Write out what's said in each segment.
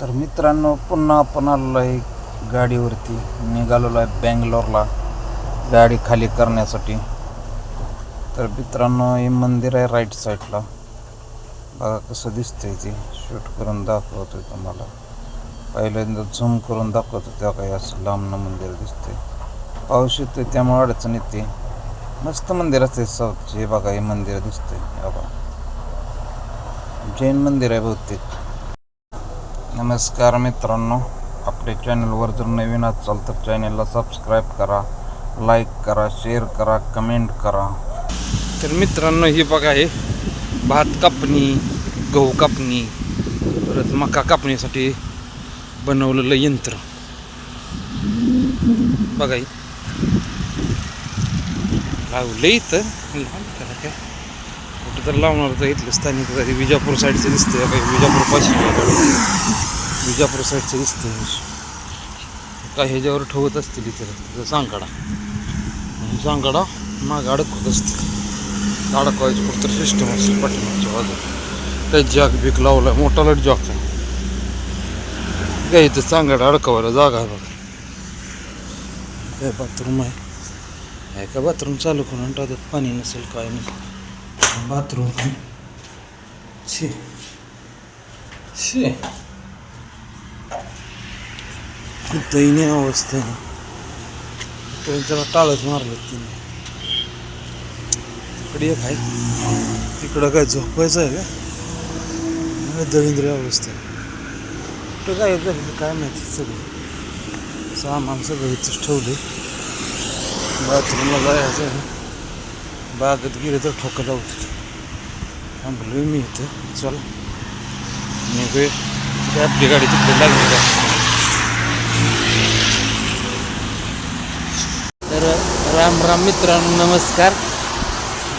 तर मित्रांनो पुन्हा आपण आलेलो आहे गाडीवरती. निघालेलो आहे बँगलोरला गाडी खाली करण्यासाठी. तर मित्रांनो हे मंदिर आहे राईट साईडला बघा कसं दिसतंय ते. शूट करून दाखवतोय तुम्हाला. पहिल्यांदा झूम करून दाखवतो तेव्हा काही असं लांबनं मंदिर दिसतंय. पाऊस येतोय त्यामुळे अडचण येते. मस्त मंदिर असते साऊथचे. हे बघा हे मंदिर दिसतंय. बघा. जैन मंदिर आहे बहुतेक. नमस्कार मित्रांनो आपल्या चॅनलवर जर नवीन असाल तर चॅनलला सबस्क्राईब करा लाईक करा शेअर करा कमेंट करा. तर मित्रांनो ही बघा हे भात कापणी गहू कापणी परत मका कापणीसाठी बनवलेलं यंत्र. बघा लावलं इथं. लहान काय कुठं तर लावणार तर इथलं स्थानिक विजापूर साईडचं दिसतंय. काही विजापूर पाशी विजापूर साईडचं दिसते काय ह्याच्यावर ठेवत असतील इथे. तिथं सांगाडा. सांगाडा मागं अडकवत असतील. अडकवायची कुठं सिस्टम असेल पाठीमागच्या बाजूला. काही जॅक बिक लावलाय मोठा लट जॉक आहे काय इथं सांगाडा अडकवायला जागा आहे बघा. काय बाथरूम आहे. आहे का बाथरूम चालू करून टाकत पाणी नसेल काय नसेल. बाथरूम पण शे. शे दयनीय अवस्था आहे. तो त्याला टाळच मारलं तिने. तिकडे एक आहे. तिकडं काय झोपायचं आहे का? दरिद्र अवस्था आहे. कुठं काय येतं काय माहिती सगळं. सामान सगळं इथंच ठेवले. बाथरूमला जायचं आहे. बागेत गेले तर ठोकं लावतात थांबलोय मी इथं. चल. निघूया. त्या आपली गाडी तिकडे लागली का तर राम राम मित्रांनो नमस्कार.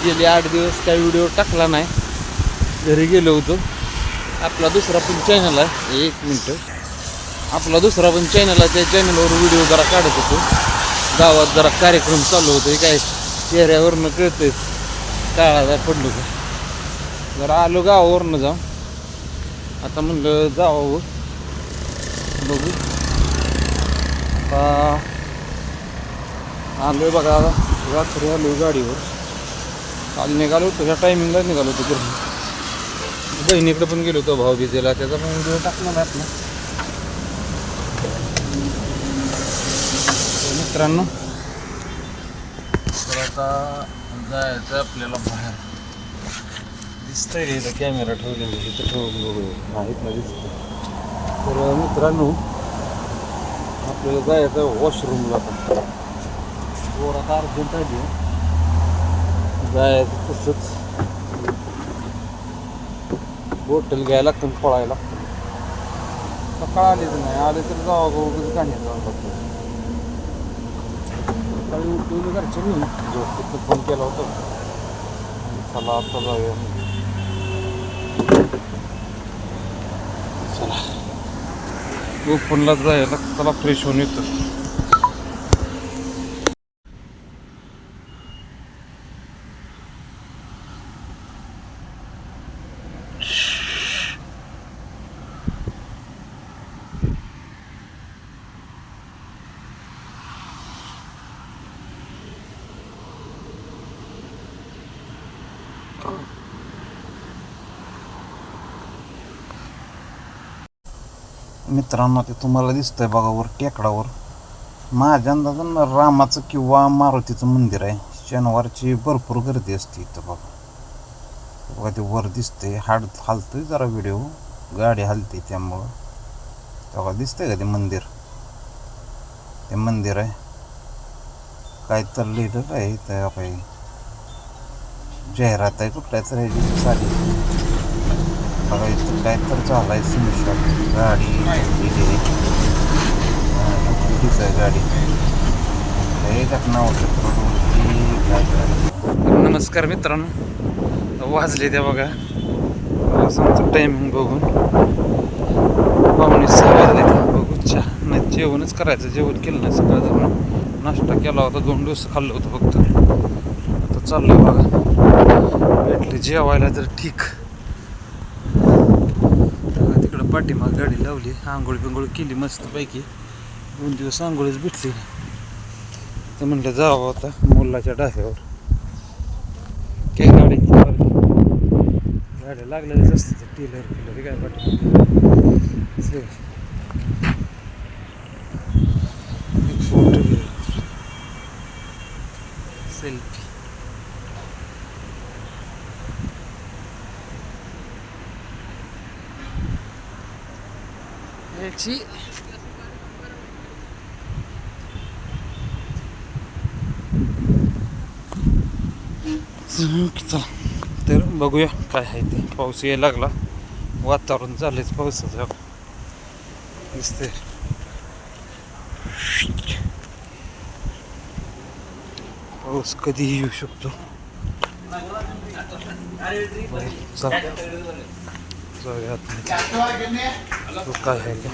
गेले आठ दिवस काही व्हिडिओ टाकला नाही. घरी गेलो होतो. आपला दुसरा पण चॅनल आहे. एक मिनटं. आपला दुसरा पण चॅनल आहे. त्या चॅनलवर व्हिडिओ जरा काढत होतो. गावात जरा कार्यक्रम चालू होतो काय चेहऱ्यावरनं कळतंय. काळा पडलो का? जरा आलो गावावरनं जाऊ आता म्हणलं जावं. बघू. आता आलोय बघा रात्री आलो गाडीवर. काल निघालो होतो. ह्या टायमिंगला निघालो होतो घरून बहिणीकडे पण गेलो होतो भाऊ बिजेला. त्याचा पण व्हिडिओ टाकणार नाही आपला. मित्रांनो तर आता जायचं आपल्याला बाहेर. दिसतंय का इथं कॅमेरा ठेवलेला. इथं ठेवून माहीत नाही दिसतं तर मित्रांनो आपल्याला जायचं वॉशरूमला आता वर आता अर्जंट आली जायचं तसंच. बॉटल घ्यायला लागतं आणि पळायला लागतं सकाळ आलेच नाही. आले तर जावा वगैरे गाण्यात जावं लागतं सकाळी उठून घरचे मी झोपेत फोन केला होता. चला आता जाऊया. चला. ओपनला जायला चला फ्रेश होऊन येतो. मित्रांनो ते तुम्हाला दिसतंय बघा वर टेकडावर माझ्या अंदाजानं रामाचं किंवा मारुतीचं मंदिर आहे. शनिवारची भरपूर गर्दी असते इथं बघा. बघा ते वर दिसते हाड हालतोय जरा व्हिडिओ. गाडी हलते त्यामुळं. तेव्हा दिसतंय का ते मंदिर? ते मंदिर आहे. काय तर लिहिलं काय त्या काही जाहिरात आहे कुठल्या तर ह्याची साडी. बघा इथून काय तर झालाय सिमिशॉट गाडी. दिली आहे गाडी. हे घटना होतात नमस्कार मित्रांनो. वाजले त्या बघा. सांगतो टायमिंग बघून. पाहुणे सहा वाजले बघू चहा. नाही जेवणच करायचं. जेवण केलं नाही सकाळ नाश्ता केला होता. दोन दिवस खाल्लं होतं फक्त. आता चाललोय बघा. भेटले जेवायला तर ठीक. पाठीमाग गाडी लावली. आंघोळ बिंघोळ केली मस्तपैकी. दोन दिवस आंघोळच भेटली नाही. तर म्हटलं जावं आता मुलाच्या डाव्यावर काय गाडी गाड्या लागलेल्याच असतात टेलर फिलर काय पाठी फोटो सेल्फी याची चला. तर बघूया काय आहे ते. पाऊस यायला लागला. वातावरण झालेच पावसाचं. दिसते पाऊस कधीही येऊ शकतो. चला जाऊया आतमध्ये. तो काय आहे का